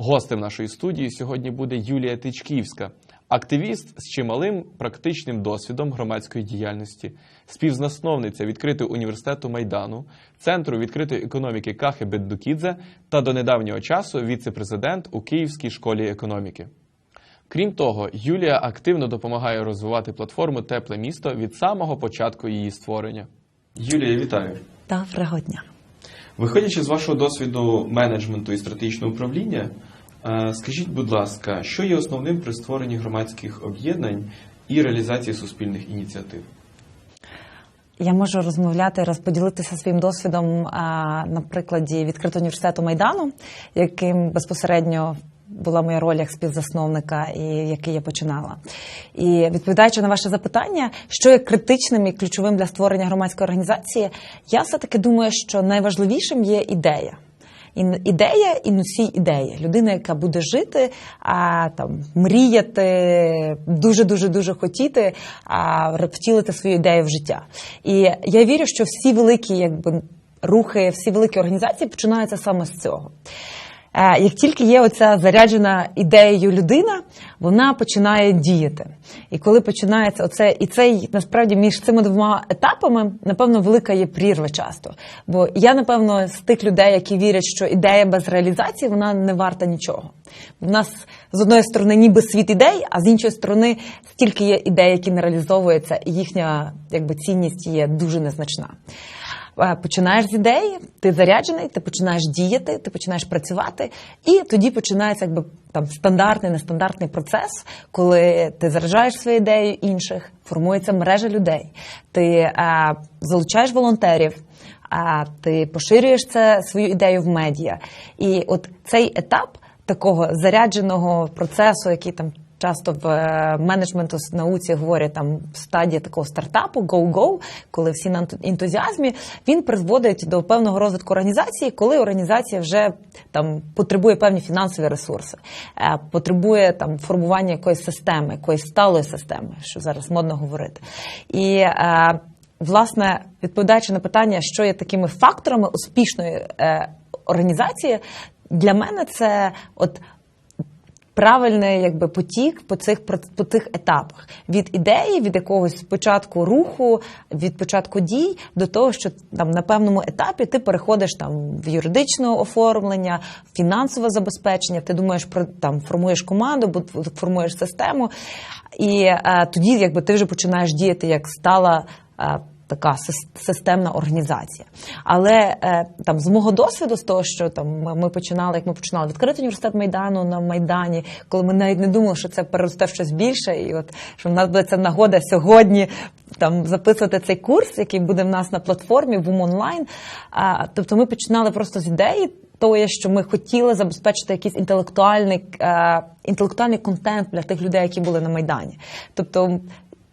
Гостем нашої студії сьогодні буде Юлія Тичківська, активіст з чималим практичним досвідом громадської діяльності, співзасновниця відкритого університету Майдану, Центру відкритої економіки Кахи Беддукідзе та до недавнього часу віце-президент у Київській школі економіки. Крім того, Юлія активно допомагає розвивати платформу Тепле місто від самого початку її створення. Юлія, вітаю! Доброго дня. Виходячи з вашого досвіду менеджменту і стратегічного управління, е, скажіть, будь ласка, що є основним при створенні громадських об'єднань і реалізації суспільних ініціатив? Я можу розмовляти, розподілитися своїм досвідом на прикладі відкритого університету Майдану, яким безпосередньо була моя роль як співзасновника, і який я починала. І відповідаючи на ваше запитання, що є критичним і ключовим для створення громадської організації, я все таки думаю, що найважливішим є ідея. Ідея і носій ідеї. Людина, яка буде жити, а там мріяти, дуже дуже дуже хотіти, а втілити свою ідею в життя. І я вірю, що всі великі, якби рухи, всі великі організації починаються саме з цього. Е, Як тільки є оця заряджена ідеєю людина, вона починає діяти. І коли починається оце, і цей насправді між цими двома етапами, напевно, велика є прірва часто. Бо я, напевно, з тих людей, які вірять, що ідея без реалізації вона не варта нічого. В нас з одної сторони ніби світ ідей, а з іншої сторони стільки є ідей, які не реалізовуються, і їхня якби цінність є дуже незначна. Починаєш з ідеї, ти заряджений, ти починаєш діяти, ти починаєш працювати, і тоді починається якби там стандартний, нестандартний процес, коли ти заражаєш свою ідею інших, формується мережа людей, ти е, залучаєш волонтерів. А ти поширюєш це свою ідею в медіа, і от цей етап такого зарядженого процесу, який там часто в е, менеджменту науці говорять там стадія такого стартапу go-go, коли всі на ентузіазмі, він призводить до певного розвитку організації, коли організація вже там потребує певні фінансові ресурси, е, потребує там формування якоїсь системи, якоїсь сталої системи, що зараз модно говорити. І е, власне, відповідаючи на питання, що є такими факторами успішної організації, для мене це от правильний якби потік по цих по цих етапах від ідеї, від якогось початку руху, від початку дій до того, що там на певному етапі ти переходиш там в юридичне оформлення, фінансове забезпечення. Ти думаєш про там формуєш команду, формуєш систему, і е, тоді якби ти вже починаєш діяти як стала. е, Така системна організація, але е, там з мого досвіду, з того, що там ми, починали, як ми починали відкрити університет майдану на майдані, коли ми навіть не думали, що це переросте в щось більше, і от що в нас буде ця нагода сьогодні там записувати цей курс, який буде в нас на платформі в онлайн. А, тобто, ми починали просто з ідеї. Того, що ми хотіли забезпечити якийсь інтелектуальний, е, інтелектуальний контент для тих людей, які були на майдані. Тобто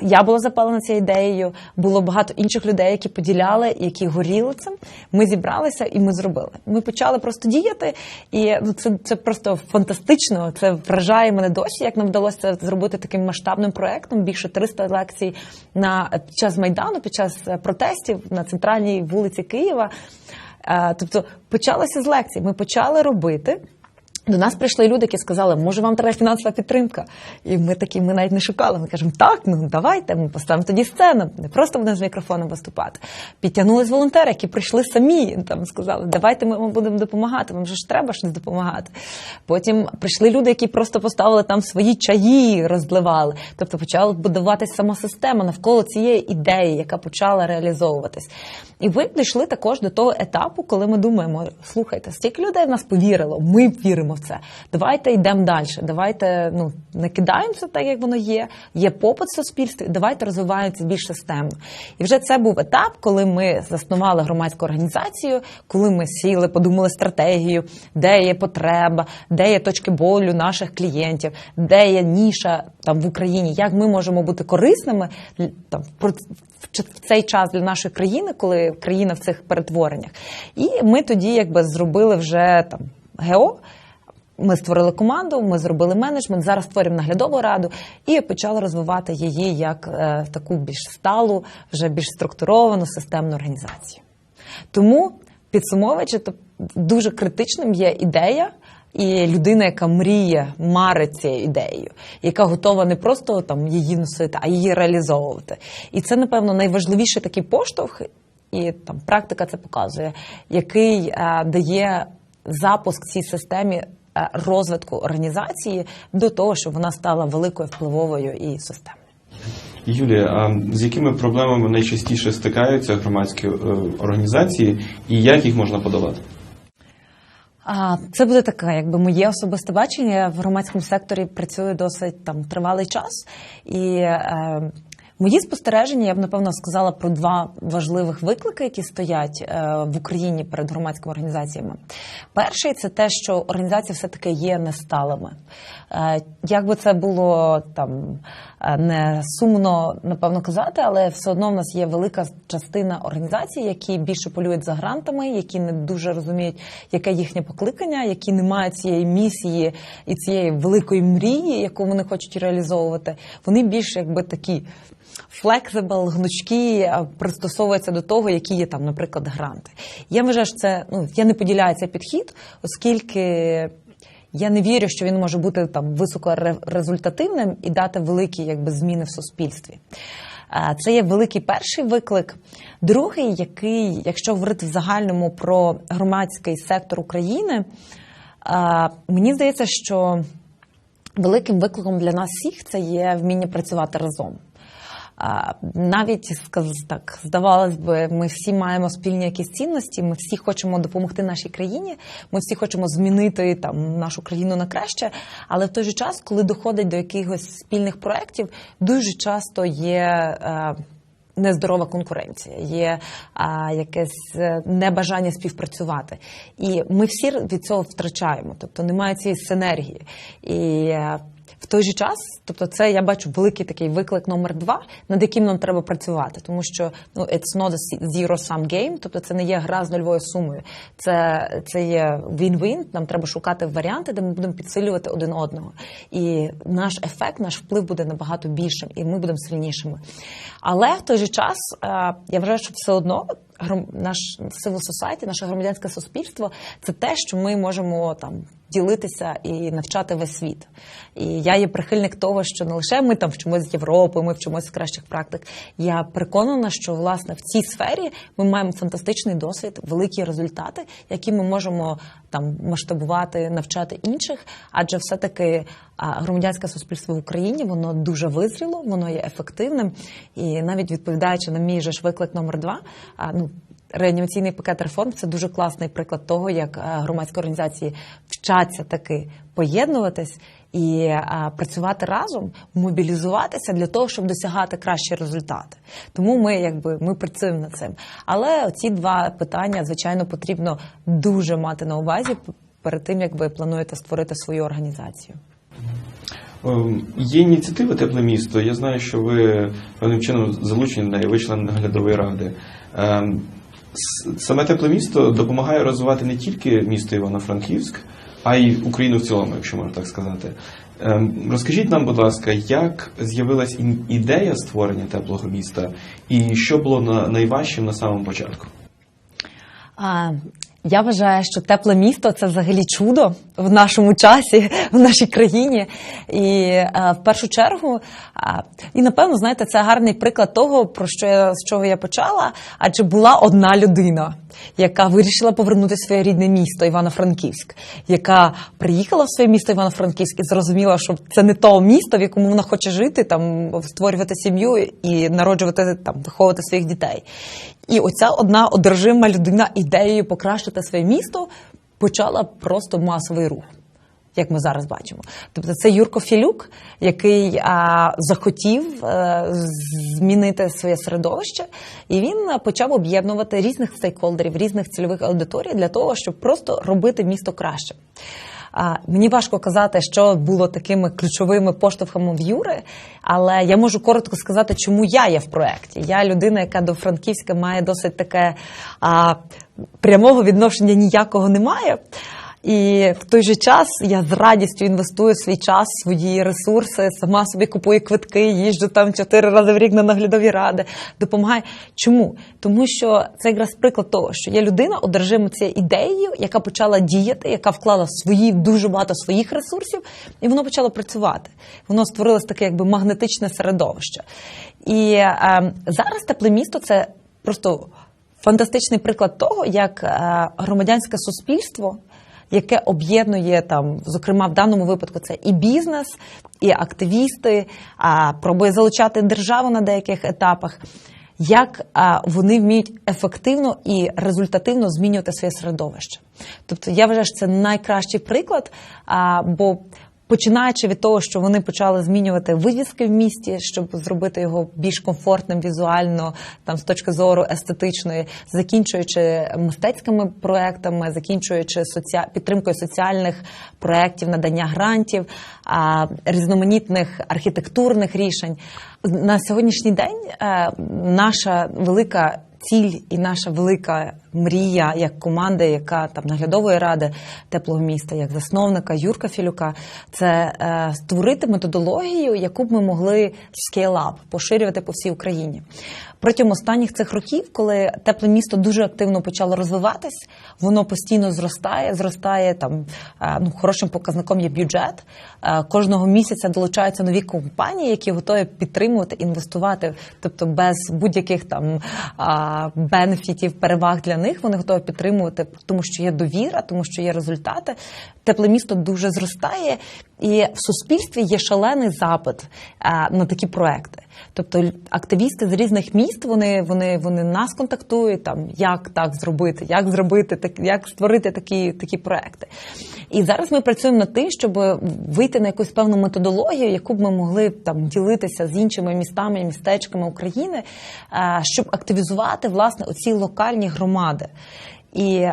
я була запалена цією ідеєю, було багато інших людей, які поділяли, які горіли цим. Ми зібралися і ми зробили. Ми почали просто діяти, і ну, це, це просто фантастично. Це вражає мене досі, як нам вдалося це зробити таким масштабним проектом. Більше 300 лекцій на під час майдану, під час е, протестів на центральній вулиці Києва. Е, Тобто почалося з лекцій. Ми почали робити. До нас прийшли люди, які сказали, може, вам треба фінансова підтримка. І ми такі, ми навіть не шукали. Ми кажемо, так, ну давайте, ми поставимо тоді сцену, не просто будемо з мікрофоном виступати. Підтягнулись волонтери, які прийшли самі, там сказали, давайте ми вам будемо допомагати, вам же ж треба щось допомагати. Потім прийшли люди, які просто поставили там свої чаї, розливали. Тобто почала будуватися сама система навколо цієї ідеї, яка почала реалізовуватись. І ви дійшли також до того етапу, коли ми думаємо: слухайте, стільки людей в нас повірило, ми віримо в це. Давайте йдемо далі. Давайте ну не кидаємося так, як воно є. Є попит в суспільстві. Давайте розвиваємося більш системно. І вже це був етап, коли ми заснували громадську організацію, коли ми сіли, подумали стратегію, де є потреба, де є точки болю наших клієнтів, де є ніша там в Україні, як ми можемо бути корисними там в цей час для нашої країни, коли країна в цих перетвореннях. І ми тоді якби зробили вже там ГЕО. Ми створили команду, ми зробили менеджмент. Зараз створюємо наглядову раду і почали розвивати її як е, таку більш сталу, вже більш структуровану системну організацію. Тому підсумовуючи, то дуже критичним є ідея, І людина, яка мріє, марить цією ідеєю, яка готова не просто там її носити, а її реалізовувати. І це, напевно, найважливіший такий поштовх, і там практика це показує, який е, дає запуск цій системі розвитку організації до того, щоб вона стала великою впливовою і системою. Юлія, а з якими проблемами найчастіше стикаються громадські е, організації і як їх можна подолати? Це буде таке, якби моє особисте бачення. Я в громадському секторі працюю досить там тривалий час, і е, мої спостереження, я б напевно сказала про два важливих виклики, які стоять е, в Україні перед громадськими організаціями. Перший це те, що організації все таки є несталими. Е, як би це було там не сумно напевно казати, але все одно в нас є велика частина організацій, які більше полюють за грантами, які не дуже розуміють, яке їхнє покликання, які не мають цієї місії і цієї великої мрії, яку вони хочуть реалізовувати. Вони більше якби такі. Флексибл, гнучкі пристосовуються до того, які є там, наприклад, гранти. Я вважаю, що це ну я не поділяю цей підхід, оскільки я не вірю, що він може бути там високорезультативним і дати великі якби зміни в суспільстві. Це є великий перший виклик. Другий, який, якщо говорити в загальному про громадський сектор України, мені здається, що великим викликом для нас всіх це є вміння працювати разом. Навіть так здавалось би, ми всі маємо спільні якісь цінності. Ми всі хочемо допомогти нашій країні. Ми всі хочемо змінити там нашу країну на краще. Але в той же час, коли доходить до якихось спільних проєктів, дуже часто є. е, Нездорова конкуренція, є а, якесь е, небажання співпрацювати, і ми всі від цього втрачаємо, тобто немає цієї синергії. І е, в той же час, тобто, це я бачу великий такий виклик номер два, над яким нам треба працювати, тому що ну it's not a zero-sum game, тобто це не є гра з нульовою сумою. Це, це є win-win, Нам треба шукати варіанти, де ми будемо підсилювати один одного. І наш ефект, наш вплив буде набагато більшим, і ми будемо сильнішими. Але в той же час е, я вважаю, що все одно наш civil society, наше громадянське суспільство це те, що ми можемо там ділитися і навчати весь світ. І я є прихильник того, що не лише ми там вчимося з Європи, ми вчимося з кращих практик. Я переконана, що власне в цій сфері ми маємо фантастичний досвід, великі результати, які ми можемо там масштабувати, навчати інших. Адже все-таки громадянське суспільство в Україні воно дуже визріло, воно є ефективним. І навіть відповідаючи на мій же ж виклик номер два, ну реанімаційний пакет реформ це дуже класний приклад того, як е, громадські організації вчаться таки поєднуватись і е, працювати разом, мобілізуватися для того, щоб досягати кращі результати. Тому ми якби ми працюємо над цим. Але ці два питання, звичайно, потрібно дуже мати на увазі перед тим, як ви плануєте створити свою організацію. Ем, Є ініціатива Тепле місто. Я знаю, що ви певним чином залучені на ви член наглядової ради. Саме тепле місто допомагає розвивати не тільки місто Івано-Франківськ, а й Україну в цілому, якщо можна так сказати. Ем, Розкажіть нам, будь ласка, як з'явилась ідея створення теплого міста, і що було найважчим на самому початку? Я вважаю, що тепле місто це взагалі чудо в нашому часі, в нашій країні. І а, в першу чергу, а, і напевно, знаєте, це гарний приклад того, про що я з чого я почала. Адже була одна людина, яка вирішила повернути своє рідне місто Івано-Франківськ, яка приїхала в своє місто Івано-Франківськ і зрозуміла, що це не то місто, в якому вона хоче жити, там створювати сім'ю і народжувати там, виховувати своїх дітей. І оця одна одержима людина ідеєю покращити своє місто почала просто масовий рух. Як ми зараз бачимо, тобто це Юрко Філюк, який а, захотів а, змінити своє середовище, і він почав об'єднувати різних стейкхолдерів, різних цільових аудиторій для того, щоб просто робити місто краще. А, мені важко казати, що було такими ключовими поштовхами в Юри, але я можу коротко сказати, чому я є в проєкті. Я людина, яка до Франківська має досить таке а, прямого відношення ніякого немає. І в той же час я з радістю інвестую свій час, свої ресурси, сама собі купую квитки, їжджу там чотири рази в рік на наглядові ради, допомагаю. Чому? Тому що це якраз приклад того, що є людина одержима цією ідеєю, яка почала діяти, яка вклала свої дуже багато своїх ресурсів, і воно почало працювати. Воно створилось таке, якби магнетичне середовище. І е, зараз тепле місто це просто фантастичний приклад того, як е, громадянське суспільство, яке об'єднує там, зокрема в даному випадку, це і бізнес, і активісти, а пробує залучати державу на деяких етапах. Як вони вміють ефективно і результативно змінювати своє середовище? Тобто я вважаю, що це найкращий приклад, бо Починаючи від того, що вони почали змінювати вивіски в місті, щоб зробити його більш комфортним візуально, там з точки зору естетичної, закінчуючи мистецькими проектами, закінчуючи соці... підтримкою соціальних проєктів, надання грантів, а, різноманітних архітектурних рішень. На сьогоднішній день е, наша велика ціль і наша велика мрія як команди, яка там наглядової ради теплого міста, як засновника Юрка Філюка, це е, створити методологію, яку б ми могли scale up, поширювати по всій Україні. Протягом останніх цих років, коли тепле місто дуже активно почало розвиватись, воно постійно зростає, зростає там е, ну, хорошим показником є бюджет. Е, кожного місяця долучаються нові компанії, які готові підтримувати, інвестувати, тобто без будь-яких там бенефітів, переваг для них вони готові підтримувати, тому що є довіра, тому що є результати. Тепле місто дуже зростає, і в суспільстві є шалений запит на такі проекти. Тобто активісти з різних міст вони вони, вони нас контактують, там як так зробити, як зробити так, як створити такі такі проекти. І зараз ми працюємо над тим, щоб вийти на якусь певну методологію, яку б ми могли там ділитися з іншими містами і містечками України, щоб активізувати власне оці локальні громади. І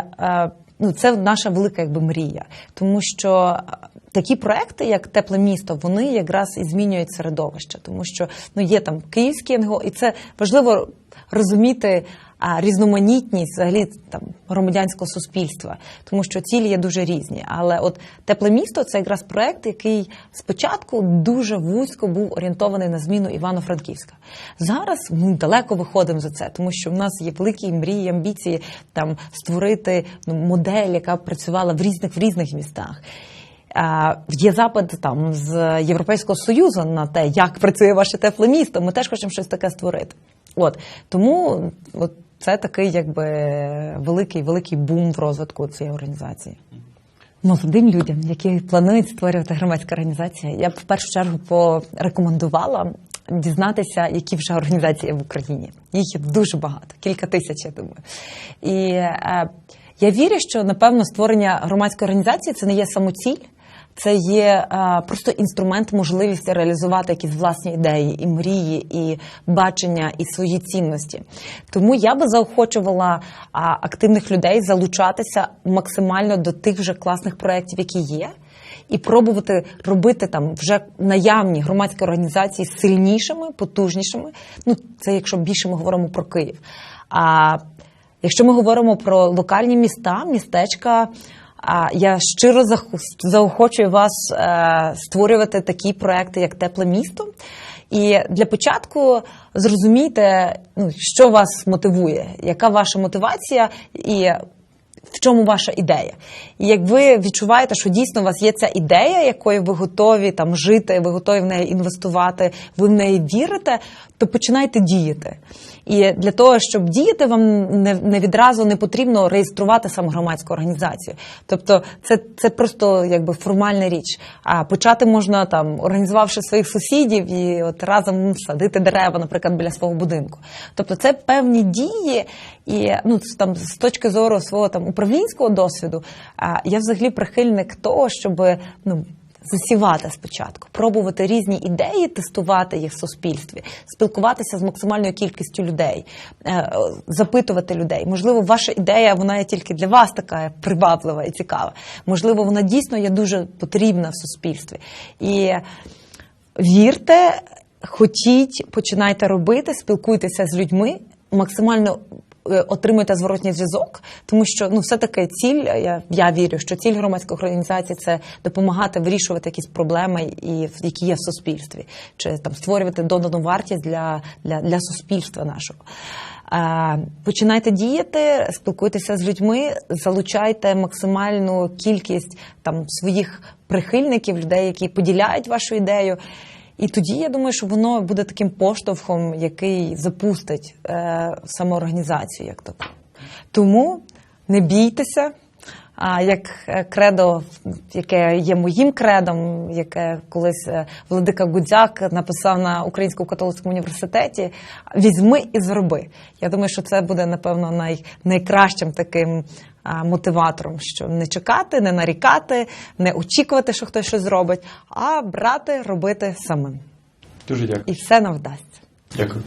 ну, це наша велика якби мрія, тому що такі проекти, як тепле місто, вони якраз і змінюють середовище, тому що ну є там київські НГО, і це важливо розуміти різноманітність взагалі там громадянського суспільства, тому що цілі є дуже різні. Але от тепле місто це якраз проект, який спочатку дуже вузько був орієнтований на зміну Івано-Франківська. Зараз ми далеко виходимо за це, тому що в нас є великі мрії, амбіції там створити ну, модель, яка працювала в різних в різних містах. Є запит там з Європейського союзу на те, як працює ваше тепле місто. Ми теж хочемо щось таке створити. От тому от це такий, якби великий великий бум в розвитку цієї організації. Молодим людям, які планують створювати громадську організацію, я б в першу чергу порекомендувала дізнатися, які вже організації в Україні. Їх є дуже багато, кілька тисяч, я думаю. І е, я вірю, що напевно створення громадської організації це не є самоціль. Це є а, просто інструмент, можливість реалізувати якісь власні ідеї, і мрії, і бачення, і свої цінності. Тому я би заохочувала активних людей залучатися максимально до тих вже класних проєктів, які є. І пробувати робити там вже наявні громадські організації сильнішими, потужнішими. Ну, це якщо більше ми говоримо про Київ. А якщо ми говоримо про локальні міста, містечка. А я щиро заохочую вас е, створювати такі проекти, як тепле місто. І для початку зрозумійте, ну що вас мотивує, яка ваша мотивація і. В чому ваша ідея? І як ви відчуваєте, що дійсно у вас є ця ідея, якою ви готові там жити, ви готові в неї інвестувати, ви в неї вірите, то починайте діяти. І для того, щоб діяти, вам не не відразу не потрібно реєструвати саме громадську організацію. Тобто, це це просто якби формальна річ. А почати можна там, організувавши своїх сусідів і от разом садити дерева, наприклад, біля свого будинку. Тобто, це певні дії, і ну там з точки зору свого там управлінського досвіду, я взагалі прихильник того, щоб ну засівати спочатку, пробувати різні ідеї, тестувати їх в суспільстві, спілкуватися з максимальною кількістю людей, е, запитувати людей. Можливо, ваша ідея вона є тільки для вас така приваблива і цікава. Можливо, вона дійсно є дуже потрібна в суспільстві. І вірте, хотіть, починайте робити, спілкуйтеся з людьми максимально отримуєте зворотній зв'язок, тому що ну все таки ціль. Я, я вірю, що ціль громадської організації це допомагати вирішувати якісь проблеми, і які є в суспільстві, чи там створювати додану вартість для, для, для суспільства нашого. Е, Починайте діяти, спілкуйтеся з людьми, залучайте максимальну кількість там своїх прихильників, людей, які поділяють вашу ідею. І тоді я думаю, що воно буде таким поштовхом, який запустить е, самоорганізацію, як таку. Тому не бійтеся. А як е, кредо, яке є моїм кредом, яке колись е, Владика Гудзяк написав на Українському католицькому університеті, візьми і зроби. Я думаю, що це буде напевно най, найкращим таким мотиватором, що не чекати, не нарікати, не очікувати, що хтось щось зробить, а брати, робити самим. Дуже дякую. І все нам вдасться. Дякую.